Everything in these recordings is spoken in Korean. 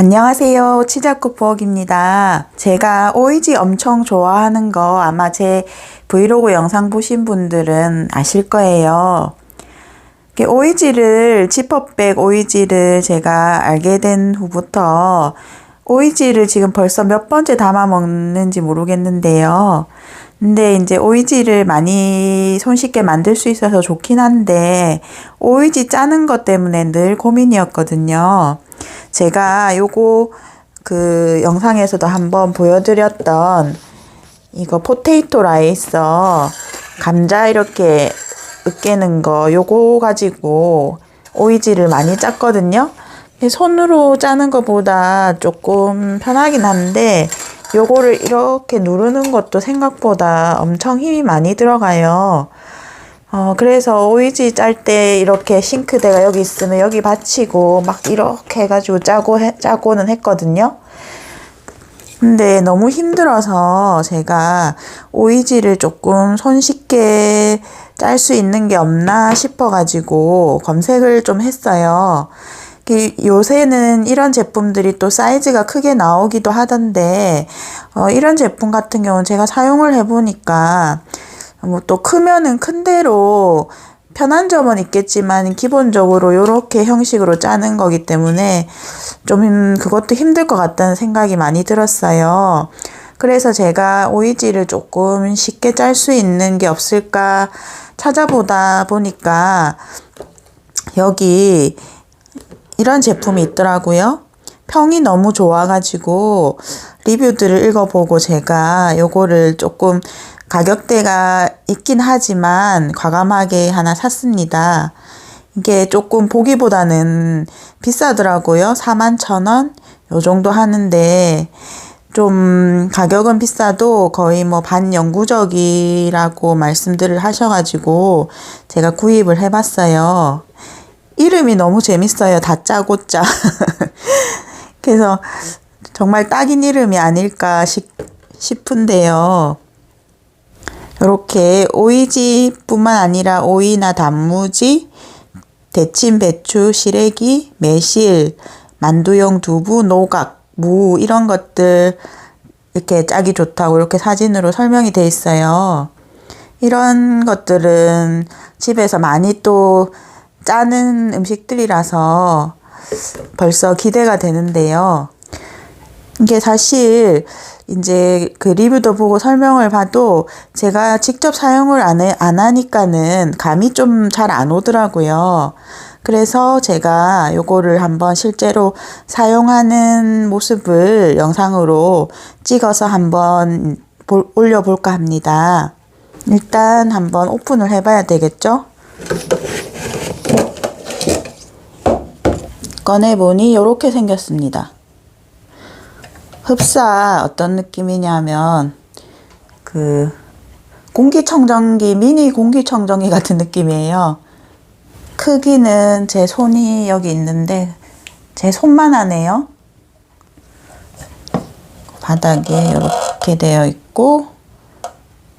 안녕하세요. 치자쿠 부엌입니다. 제가 오이지 엄청 좋아하는 거 아마 제 브이로그 영상 보신 분들은 아실 거예요. 오이지를, 지퍼백 오이지를 제가 알게 된 후부터 오이지를 지금 벌써 몇 번째 담아 먹는지 모르겠는데요. 근데 이제 오이지를 많이 손쉽게 만들 수 있어서 좋긴 한데 오이지 짜는 것 때문에 늘 고민이었거든요. 제가 요거 그 영상에서도 한번 보여드렸던 이거 포테이토 라이서 감자 이렇게 으깨는 거 요거 가지고 오이지를 많이 짰거든요. 손으로 짜는 것보다 조금 편하긴 한데 요거를 이렇게 누르는 것도 생각보다 엄청 힘이 많이 들어가요. 어, 그래서 오이지 짤 때 이렇게 싱크대가 여기 있으면 여기 받치고 막 이렇게 해가지고 짜고 해, 짜고는 했거든요. 근데 너무 힘들어서 제가 오이지를 조금 손쉽게 짤 수 있는 게 없나 싶어가지고 검색을 좀 했어요. 그 요새는 이런 제품들이 또 사이즈가 크게 나오기도 하던데, 어, 이런 제품 같은 경우는 제가 사용을 해보니까, 뭐 또 크면은 큰 대로 편한 점은 있겠지만 기본적으로 이렇게 형식으로 짜는 거기 때문에 좀 그것도 힘들 것 같다는 생각이 많이 들었어요. 그래서 제가 오이지를 조금 쉽게 짤 수 있는 게 없을까 찾아보다 보니까 여기 이런 제품이 있더라고요. 평이 너무 좋아가지고 리뷰들을 읽어보고 제가 요거를 조금 가격대가 있긴 하지만 과감하게 하나 샀습니다. 이게 조금 보기보다는 비싸더라고요. 4만 천 원? 요 정도 하는데 좀 가격은 비싸도 거의 뭐 반영구적이라고 말씀들을 하셔가지고 제가 구입을 해봤어요. 이름이 너무 재밌어요. 다짜고짜. 그래서 정말 딱인 이름이 아닐까 싶, 싶은데요. 이렇게 오이지뿐만 아니라 오이나 단무지, 데친 배추, 시래기, 매실, 만두용 두부, 노각, 무 이런 것들 이렇게 짜기 좋다고 이렇게 사진으로 설명이 돼 있어요. 이런 것들은 집에서 많이 또 짜는 음식들이라서 벌써 기대가 되는데요. 이게 사실 이제 그 리뷰도 보고 설명을 봐도 제가 직접 사용을 안, 해, 안 하니까는 감이 좀 잘 안 오더라고요. 그래서 제가 요거를 한번 실제로 사용하는 모습을 영상으로 찍어서 한번 볼, 올려볼까 합니다. 일단 한번 오픈을 해봐야 되겠죠? 꺼내보니 이렇게 생겼습니다. 흡사 어떤 느낌이냐면 그 공기청정기 미니 공기청정기 같은 느낌이에요. 크기는 제 손이 여기 있는데 제 손만 하네요. 바닥에 이렇게 되어 있고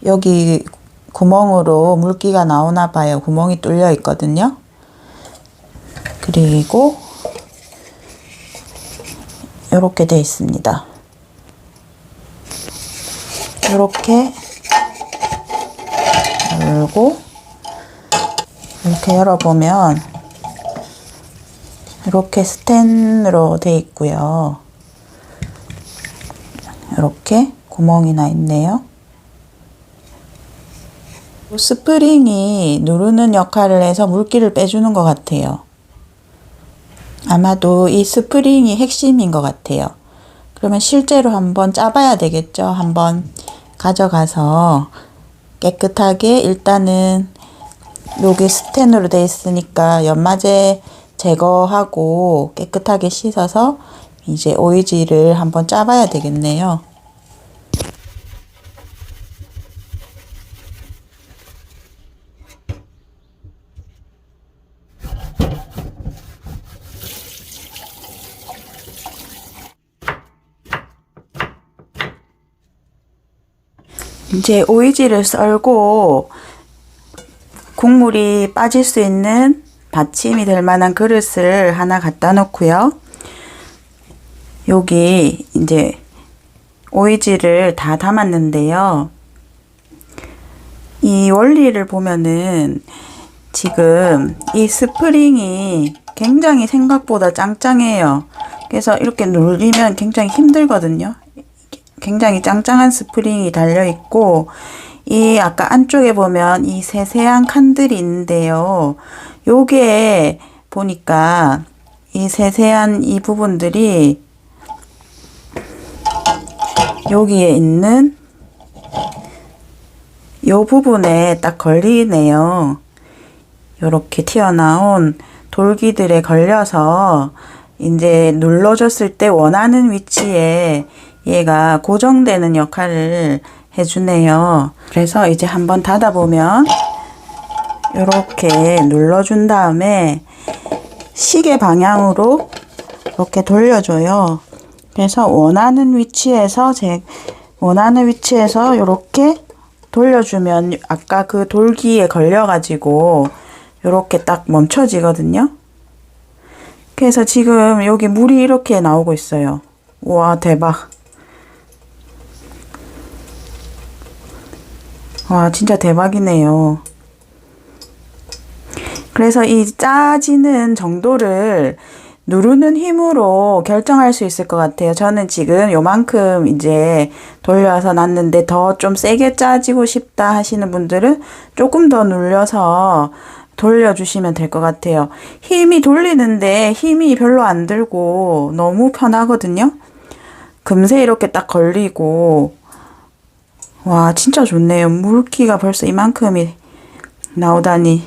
여기 구멍으로 물기가 나오나 봐요. 구멍이 뚫려 있거든요. 그리고 이렇게 되어 있습니다. 이렇게 열고 이렇게 열어보면 이렇게 스텐으로 되어 있고요. 이렇게 구멍이 나 있네요. 스프링이 누르는 역할을 해서 물기를 빼주는 것 같아요. 아마도 이 스프링이 핵심인 것 같아요. 그러면 실제로 한번 짜봐야 되겠죠. 한번 가져가서 깨끗하게 일단은 여기 스텐으로 돼 있으니까 연마제 제거하고 깨끗하게 씻어서 이제 오이지를 한번 짜봐야 되겠네요. 이제 오이지를 썰고 국물이 빠질 수 있는 받침이 될 만한 그릇을 하나 갖다 놓고요. 여기 이제 오이지를 다 담았는데요. 이 원리를 보면은 지금 이 스프링이 굉장히 생각보다 짱짱해요. 그래서 이렇게 눌리면 굉장히 힘들거든요. 굉장히 짱짱한 스프링이 달려 있고 이 아까 안쪽에 보면 이 세세한 칸들이 있는데요. 요게 보니까 이 세세한 이 부분들이 여기에 있는 요 부분에 딱 걸리네요. 요렇게 튀어나온 돌기들에 걸려서 이제 눌러줬을 때 원하는 위치에 얘가 고정되는 역할을 해주네요. 그래서 이제 한번 닫아보면 이렇게 눌러준 다음에 시계 방향으로 이렇게 돌려줘요. 그래서 원하는 위치에서 제 원하는 위치에서 이렇게 돌려주면 아까 그 돌기에 걸려가지고 이렇게 딱 멈춰지거든요. 그래서 지금 여기 물이 이렇게 나오고 있어요. 와 대박. 와 진짜 대박이네요. 그래서 이 짜지는 정도를 누르는 힘으로 결정할 수 있을 것 같아요. 저는 지금 요만큼 이제 돌려서 놨는데 더 좀 세게 짜지고 싶다 하시는 분들은 조금 더 눌려서 돌려주시면 될 것 같아요. 힘이 돌리는데 힘이 별로 안 들고 너무 편하거든요. 금세 이렇게 딱 걸리고 와 진짜 좋네요. 물기가 벌써 이만큼이 나오다니.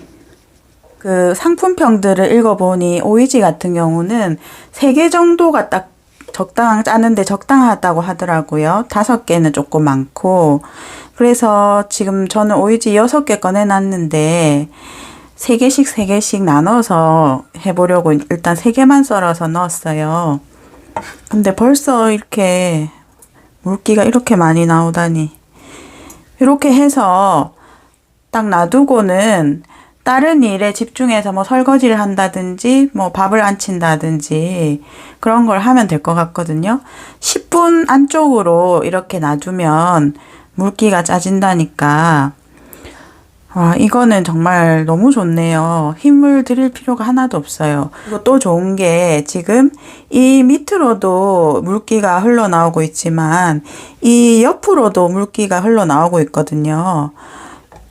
그 상품평들을 읽어보니 오이지 같은 경우는 3개 정도가 딱 적당, 짜는데 적당하다고 하더라고요. 다섯 개는 조금 많고. 그래서 지금 저는 오이지 6개 꺼내놨는데, 3개씩 3개씩 나눠서 해보려고 일단 3개만 썰어서 넣었어요. 근데 벌써 이렇게 물기가 이렇게 많이 나오다니. 이렇게 해서 딱 놔두고는 다른 일에 집중해서 뭐 설거지를 한다든지 뭐 밥을 안 친다든지 그런 걸 하면 될 것 같거든요. 10분 안쪽으로 이렇게 놔두면 물기가 짜진다니까. 와, 이거는 정말 너무 좋네요. 힘을 들일 필요가 하나도 없어요. 그리고 또 좋은 게 지금 이 밑으로도 물기가 흘러나오고 있지만 이 옆으로도 물기가 흘러나오고 있거든요.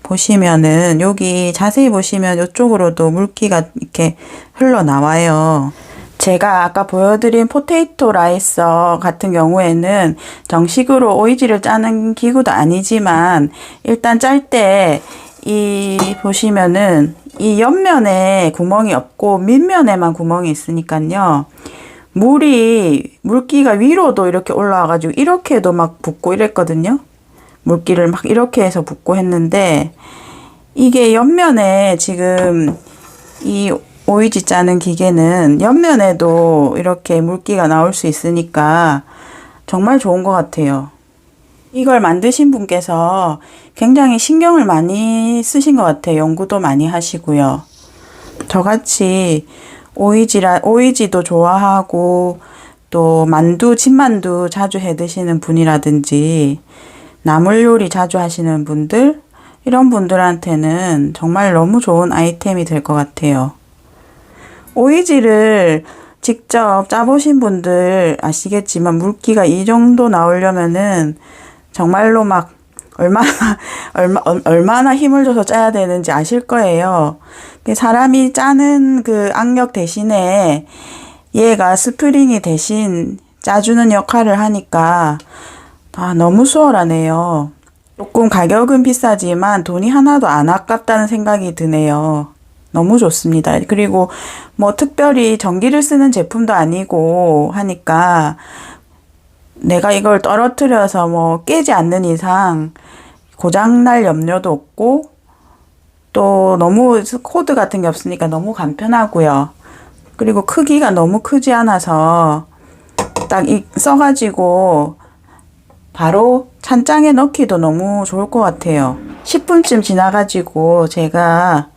보시면은 여기 자세히 보시면 이쪽으로도 물기가 이렇게 흘러나와요. 제가 아까 보여드린 포테이토 라이서 같은 경우에는 정식으로 오이지를 짜는 기구도 아니지만 일단 짤때 이 보시면은 이 옆면에 구멍이 없고 밑면에만 구멍이 있으니까요. 물이 물기가 위로도 이렇게 올라와 가지고 이렇게도 막 붓고 이랬거든요. 물기를 막 이렇게 해서 붓고 했는데 이게 옆면에 지금 이 오이지 짜는 기계는 옆면에도 이렇게 물기가 나올 수 있으니까 정말 좋은 것 같아요. 이걸 만드신 분께서 굉장히 신경을 많이 쓰신 것 같아요. 연구도 많이 하시고요. 저같이 오이지라, 오이지도 좋아하고 또 만두, 진만두 자주 해 드시는 분이라든지 나물 요리 자주 하시는 분들, 이런 분들한테는 정말 너무 좋은 아이템이 될 것 같아요. 오이지를 직접 짜보신 분들 아시겠지만 물기가 이 정도 나오려면은 정말로 막 얼마나 얼마 얼마나 힘을 줘서 짜야 되는지 아실 거예요. 사람이 짜는 그 악력 대신에 얘가 스프링이 대신 짜주는 역할을 하니까 아, 너무 수월하네요. 조금 가격은 비싸지만 돈이 하나도 안 아깝다는 생각이 드네요. 너무 좋습니다. 그리고 뭐 특별히 전기를 쓰는 제품도 아니고 하니까 내가 이걸 떨어뜨려서 뭐 깨지 않는 이상 고장날 염려도 없고 또 너무 코드 같은 게 없으니까 너무 간편하고요. 그리고 크기가 너무 크지 않아서 딱 써가지고 바로 찬장에 넣기도 너무 좋을 것 같아요. 10분쯤 지나가지고 제가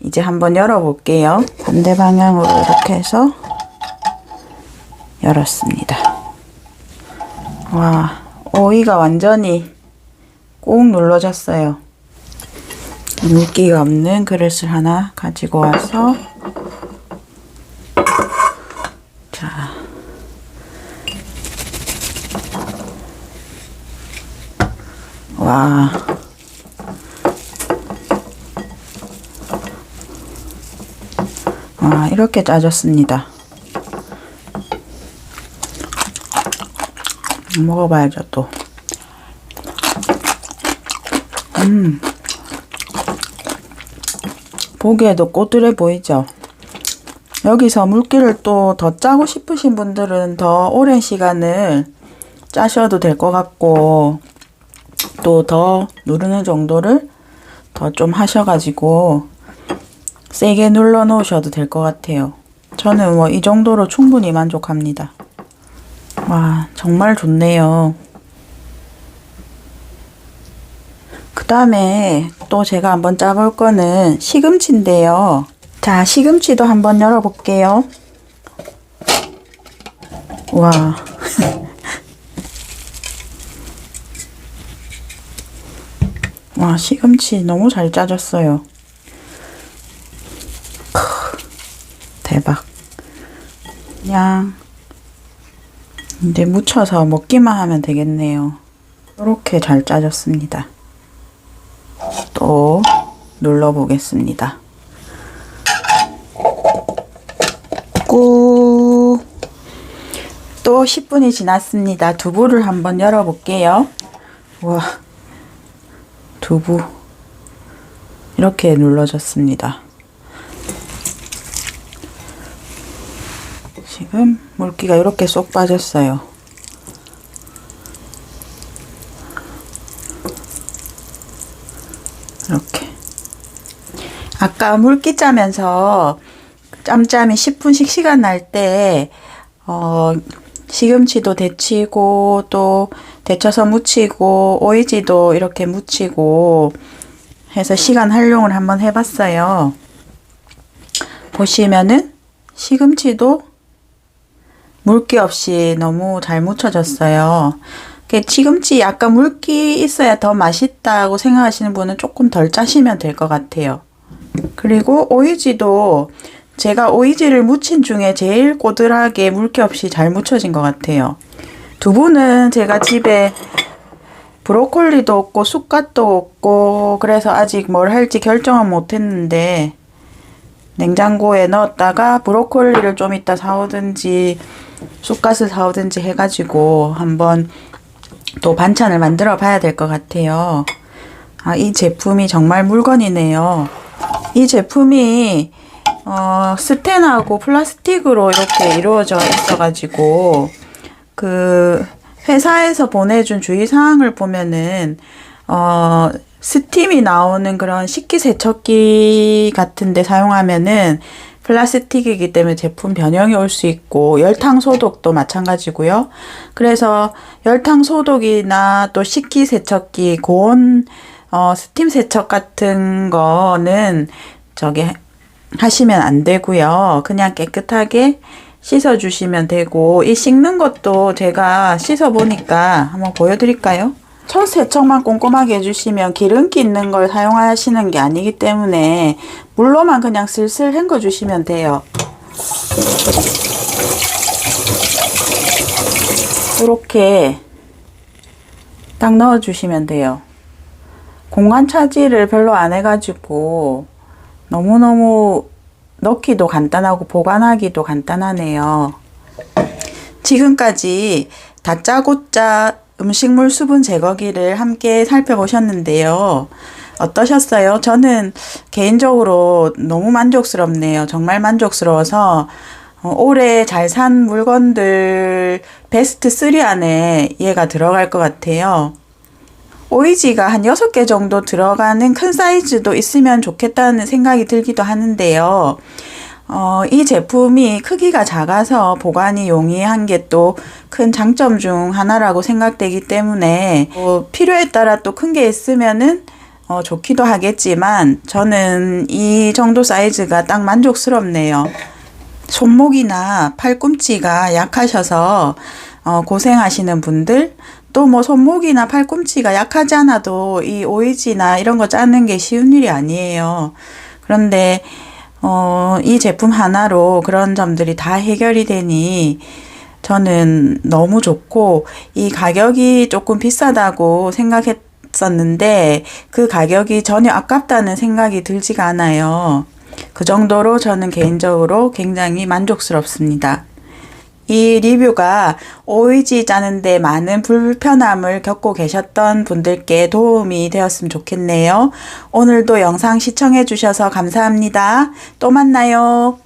이제 한번 열어볼게요. 반대 방향으로 이렇게 해서 열었습니다. 와, 오이가 완전히 꾹 눌러졌어요. 물기가 없는 그릇을 하나 가지고 와서 자 와. 와, 이렇게 짜졌습니다. 먹어봐야죠, 또. 음. 보기에도 꼬들해 보이죠? 여기서 물기를 또 더 짜고 싶으신 분들은 더 오랜 시간을 짜셔도 될 것 같고, 또 더 누르는 정도를 더 좀 하셔가지고, 세게 눌러 놓으셔도 될 것 같아요. 저는 뭐 이 정도로 충분히 만족합니다. 와, 정말 좋네요. 그 다음에 또 제가 한번 짜볼 거는 시금치인데요. 자, 시금치도 한번 열어볼게요. 와. 와, 시금치 너무 잘 짜졌어요. 크, 대박. 그냥 이제 묻혀서 먹기만 하면 되겠네요. 이렇게 잘 짜졌습니다. 또 눌러보겠습니다. 꾹. 또 10분이 지났습니다. 두부를 한번 열어볼게요. 와, 두부. 이렇게 눌러졌습니다. 지금 물기가 이렇게 쏙 빠졌어요. 이렇게. 아까 물기 짜면서 짬짬이 10분씩 시간 날 때, 어, 시금치도 데치고, 또 데쳐서 무치고, 오이지도 이렇게 무치고 해서 시간 활용을 한번 해봤어요. 보시면은 시금치도 물기 없이 너무 잘 묻혀졌어요. 그 시금치 약간 물기 있어야 더 맛있다고 생각하시는 분은 조금 덜 짜시면 될 것 같아요. 그리고 오이지도 제가 오이지를 무친 중에 제일 꼬들하게 물기 없이 잘 묻혀진 것 같아요. 두부는 제가 집에 브로콜리도 없고 쑥갓도 없고 그래서 아직 뭘 할지 결정은 못했는데 냉장고에 넣었다가 브로콜리를 좀 이따 사오든지 쑥갓을 사오든지 해가지고 한번 또 반찬을 만들어 봐야 될 것 같아요. 아, 이 제품이 정말 물건이네요. 이 제품이 어, 스텐하고 플라스틱으로 이렇게 이루어져 있어가지고 그 회사에서 보내준 주의사항을 보면은 어, 스팀이 나오는 그런 식기세척기 같은데 사용하면은 플라스틱이기 때문에 제품 변형이 올 수 있고 열탕 소독도 마찬가지고요. 그래서 열탕 소독이나 또 식기 세척기 고온 어, 스팀 세척 같은 거는 저기 하시면 안 되고요. 그냥 깨끗하게 씻어 주시면 되고 이 씻는 것도 제가 씻어 보니까 한번 보여 드릴까요? 첫 세척만 꼼꼼하게 해주시면 기름기 있는 걸 사용하시는 게 아니기 때문에 물로만 그냥 슬슬 헹궈 주시면 돼요. 이렇게 딱 넣어 주시면 돼요. 공간 차지를 별로 안 해가지고 너무너무 넣기도 간단하고 보관하기도 간단하네요. 지금까지 다짜고짜 음식물 수분 제거기를 함께 살펴보셨는데요. 어떠셨어요? 저는 개인적으로 너무 만족스럽네요. 정말 만족스러워서 어, 올해 잘 산 물건들 베스트 3 안에 얘가 들어갈 것 같아요. 오이지가 한 6개 정도 들어가는 큰 사이즈도 있으면 좋겠다는 생각이 들기도 하는데요. 어, 이 제품이 크기가 작아서 보관이 용이한 게 또 큰 장점 중 하나라고 생각되기 때문에 어, 필요에 따라 또 큰 게 있으면은 어, 좋기도 하겠지만 저는 이 정도 사이즈가 딱 만족스럽네요. 손목이나 팔꿈치가 약하셔서 어, 고생하시는 분들, 또 뭐 손목이나 팔꿈치가 약하지 않아도 이 오이지나 이런 거 짜는 게 쉬운 일이 아니에요. 그런데, 어, 이 제품 하나로 그런 점들이 다 해결이 되니 저는 너무 좋고, 이 가격이 조금 비싸다고 생각했었는데, 그 가격이 전혀 아깝다는 생각이 들지가 않아요. 그 정도로 저는 개인적으로 굉장히 만족스럽습니다. 이 리뷰가 오이지 짜는데 많은 불편함을 겪고 계셨던 분들께 도움이 되었으면 좋겠네요. 오늘도 영상 시청해 주셔서 감사합니다. 또 만나요.